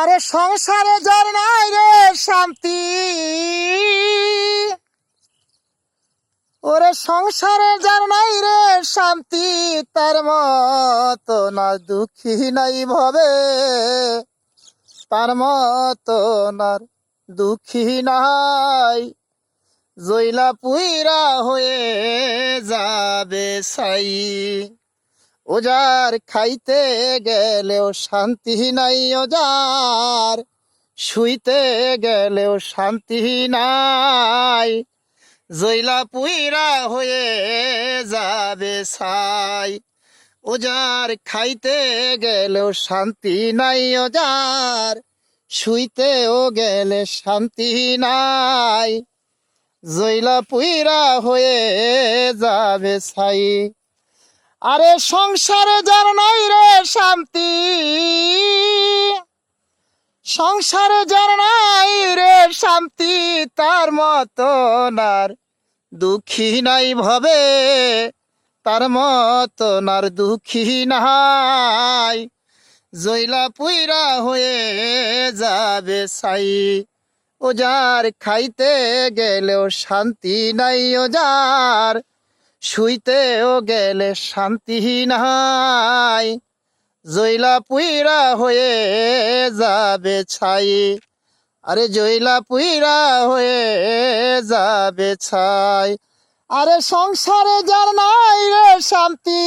আরে সংসারে যার নাই রে শান্তি। ওরে সংসারে যার নাই রে শান্তি, তার মতো না দুঃখী নাই ভবে। তার মতো না দুঃখী নাই জৈলা পুইরা হয়ে যাবে সাই। ওজার খাইতে গেলেও শান্তি নাই ওজার। শুইতে গেলেও শান্তি নাই। জৈলা পুইরা হয়ে যাবে সাই ওজার খাইতে গেলেও শান্তি নাই ওজার। শুইতেও গেলে শান্তি নাই। জৈলা পুইরা হয়ে যাবে ছাই। আরে সংসারে যার নাই রে শান্তি, সংসারে যার নাই রে শান্তি, তার মতন আর দুঃখী নাই ভবে, তার মতন আর দুঃখী নাই। জৈলা পুইরা হয়ে যাবে সাই ওজার খাইতে গেলেও শান্তি নাই ওজার। শুইতেও গেলে শান্তি নাই। জৈলা পুইরা হয়ে যাবে ছাই। আরে জৈলা পুইরা হয়ে যাবে ছাই। আরে সংসারে যার নাই রে শান্তি।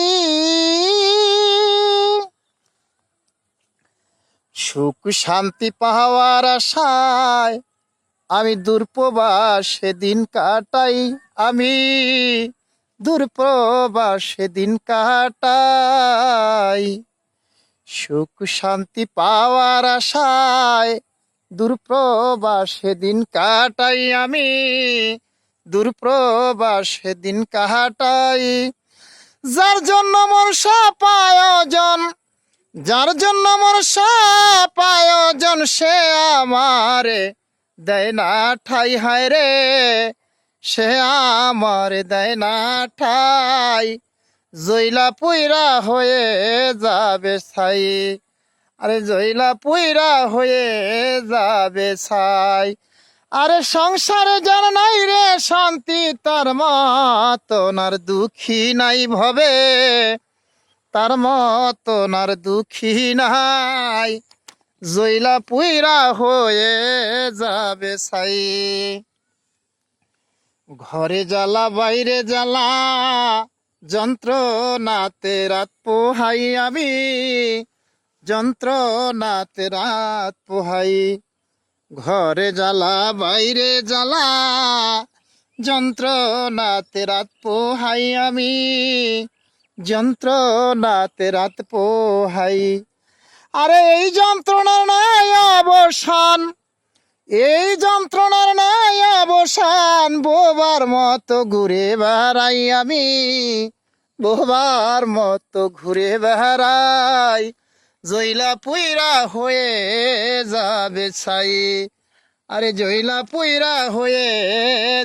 সুখ শান্তি পাওয়ার আশায় আমি দূরপ্রবাসে সেদিন কাটাই আমি। দূরপ্রবাসে দিন কাটাই। সুখ শান্তি পাওয়ার আশায় দূরপ্রবাসে দিন কাটাই আমি। দূরপ্রবাসে দিন কাটাই। যার জন্য মোর সাপ আয়োজন যার জন্য মোর সাপ আয়োজন সে আমারে দেয় না ঠাই, হায় রে। সে আমার দেয় না ঠাই জৈলা পুইরা হয়ে যাবে ছাই। আরে জৈলা পুইরা হয়ে যাবে ছাই। আরে সংসারে যার নাই রে, শান্তি তার মতন আর দুঃখী নাই ভবে। তার মতন আর দুঃখী নাই জৈলা পুইরা হয়ে যাবে ছাই। ঘরে জ্বালা, বাইরে জ্বালা, যন্ত্রণাতে রাত পোহাই আমি যন্ত্র যন্ত্রণাতে রাত পোহাই। ঘরে জ্বালা, বাইরে জ্বালা, যন্ত্রণাতে রাত পোহাই আমি, যন্ত্রণাতে রাত পোহাই। আরে এই যন্ত্রণার নাই অবসান এই যন্ত্রণার নাই অবসান, বোবার মতো ঘুরে বেড়াই আমি। বোবার মতো ঘুরে বেড়াই জৈলা পুইরা হয়ে যাবে ছাই। আরে জৈলা পুইরা হয়ে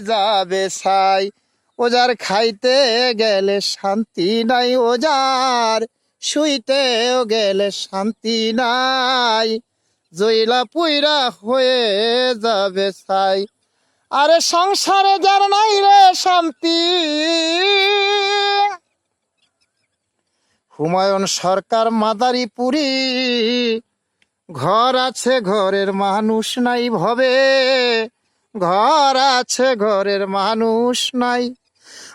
যাবে ছাই। ওজার খাইতে গেলে শান্তি নাই ওজার, শুইতেও গেলে শান্তি নাই। জৈলা পুইরা হয়ে যাবে ছাই। আরে সংসারে যার নাই রে শান্তি। হুমায়ুন সরকার, মাদারীপুরি। ঘর আছে ঘরের মানুষ নাই ভবে। ঘর আছে ঘরের মানুষ নাই।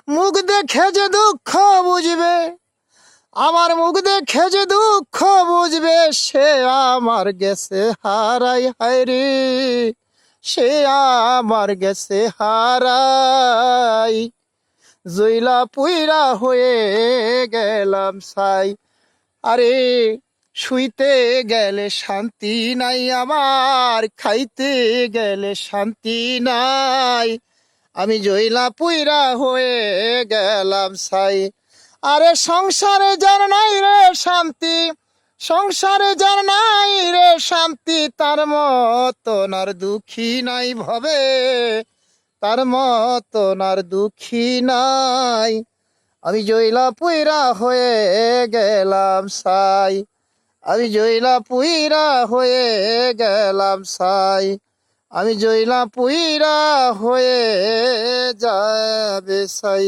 মুখ দেখে যে দুঃখ বুঝবে। আমার মুখ দেখে যে দুঃখ বুঝবে, সে আমার গেছে হারাই হায়রে সে আমার গেছে হারাই। জৈলা পুইরা হয়ে গেলাম সাই আরে, শুইতে গেলে শান্তি নাই, আমার খাইতে গেলে শান্তি নাই। আমি জৈলা পুইরা হয়ে গেলাম সাই আরে সংসারে যার নাই রে শান্তি, সংসারে যার নাই রে শান্তি, তার মতন আর দুঃখী নাই ভবে, তার মতন আর দুঃখী নাই। আমি জইলা পুইরা হয়ে গেলাম সাই, আমি জইলা পুইরা হয়ে গেলাম সাই। আমি জইলা পুইরা হয়ে যাবে সাই।